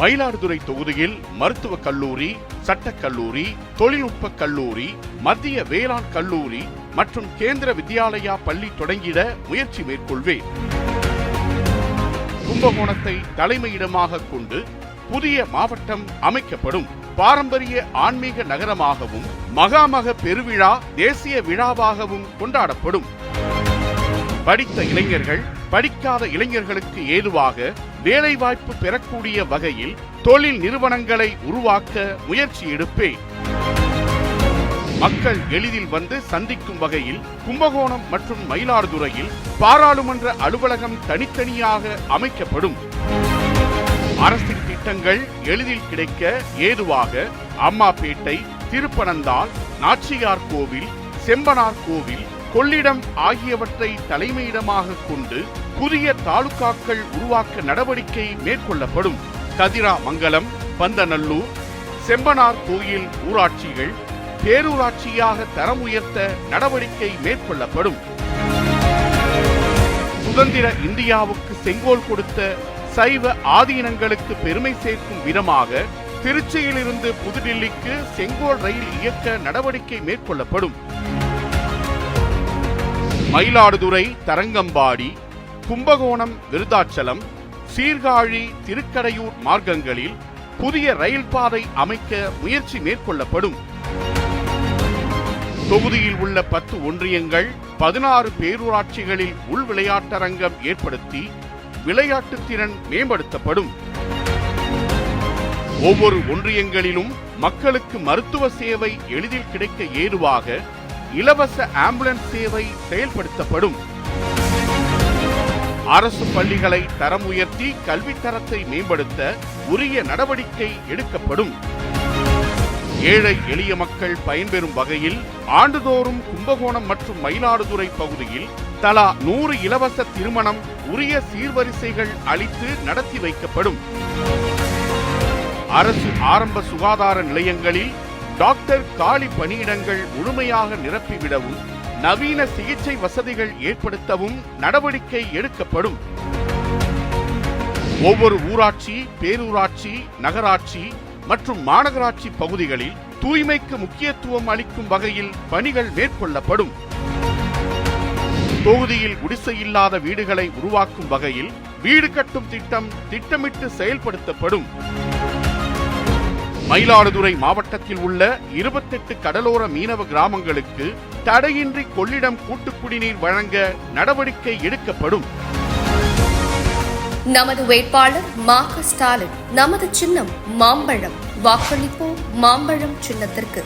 மயிலாடுதுறை தொகுதியில் மருத்துவக் கல்லூரி சட்டக் கல்லூரி தொழில்நுட்பக் கல்லூரி மத்திய வேளாண் கல்லூரி மற்றும் கேந்திர வித்யாலயா பள்ளி தொடங்கிட முயற்சி மேற்கொள்வேன். கும்பகோணத்தை தலைமையிடமாக கொண்டு புதிய மாவட்டம் அமைக்கப்படும் பாரம்பரிய ஆன்மீக நகரமாகவும் மகாமக பெருவிழா தேசிய விழாவாகவும் கொண்டாடப்படும். படித்த இளைஞர்கள் படிக்காத இளைஞர்களுக்கு ஏதுவாக வேலைவாய்ப்பு பெறக்கூடிய வகையில் தொழில் நிறுவனங்களை உருவாக்க முயற்சி எடுப்பேன். மக்கள் எளிதில் வந்து சந்திக்கும் வகையில் கும்பகோணம் மற்றும் மயிலாடுதுறையில் பாராளுமன்ற அலுவலகம் தனித்தனியாக அமைக்கப்படும். அரசின் திட்டங்கள் எளிதில் கிடைக்க ஏதுவாக அம்மாப்பேட்டை திருப்பனந்தாள் நாச்சியார் கோவில் செம்பனார் கோவில் கொள்ளிடம் ஆகியவற்றை தலைமையிடமாக கொண்டு புதிய தாலுகாக்கள் உருவாக்க நடவடிக்கை மேற்கொள்ளப்படும். கதிரா மங்கலம் பந்தநல்லூர் செம்பனார் கோயில் ஊராட்சிகள் பேரூராட்சியாக தரம் உயர்த்த நடவடிக்கை மேற்கொள்ளப்படும். சுதந்திர இந்தியாவுக்கு செங்கோல் கொடுத்த சைவ ஆதீனங்களுக்கு பெருமை சேர்க்கும் விதமாக திருச்சியிலிருந்து புதுடில்லிக்கு செங்கோல் ரயில் இயக்க நடவடிக்கை மேற்கொள்ளப்படும். மயிலாடுதுறை தரங்கம்பாடி கும்பகோணம் விருதாச்சலம் சீர்காழி திருக்கடையூர் மார்க்கங்களில் புதிய ரயில் பாதை அமைக்க முயற்சி மேற்கொள்ளப்படும். தொகுதியில் உள்ள பத்து ஒன்றியங்கள் பதினாறு பேரூராட்சிகளில் உள் விளையாட்டரங்கம் ஏற்படுத்தி விளையாட்டு திறன் மேம்படுத்தப்படும். ஒவ்வொரு ஒன்றியங்களிலும் மக்களுக்கு மருத்துவ சேவை எளிதில் கிடைக்க ஏதுவாக இலவச ஆம்புலன்ஸ் சேவை செயல்படுத்தப்படும். அரசு பள்ளிகளை தரம் உயர்த்தி கல்வித்தரத்தை மேம்படுத்த உரிய நடவடிக்கை எடுக்கப்படும். ஏழை எளிய மக்கள் பயன்பெறும் வகையில் ஆண்டுதோறும் கும்பகோணம் மற்றும் மயிலாடுதுறை பகுதியில் தலா நூறு இலவச திருமணம் உரிய சீர்வரிசைகள் அளித்து நடத்தி வைக்கப்படும். அரசு ஆரம்ப சுகாதார நிலையங்களில் டாக்டர் காலி பணியிடங்கள் முழுமையாக நிரப்பிவிடவும் நவீன சிகிச்சை வசதிகள் ஏற்படுத்தவும் நடவடிக்கை எடுக்கப்படும். ஒவ்வொரு ஊராட்சி பேரூராட்சி நகராட்சி மற்றும் மாநகராட்சி பகுதிகளில் தூய்மைக்கு முக்கியத்துவம் அளிக்கும் வகையில் பணிகள் மேற்கொள்ளப்படும். தொகுதியில் குடிசை இல்லாத வீடுகளை உருவாக்கும் வகையில் வீடு கட்டும் திட்டம் திட்டமிட்டு செயல்படுத்தப்படும். மயிலாடுதுறை மாவட்டத்தில் உள்ள இருபத்தெட்டு கடலோர மீனவ கிராமங்களுக்கு தடையின்றி கொள்ளிடம் கூட்டு குடிநீர் வழங்க நடவடிக்கை எடுக்கப்படும். நமது வேட்பாளர் மா ஸ்டாலின் நமது சின்னம் மாம்பழம். வாக்களிப்போம் மாம்பழம் சின்னத்திற்கு.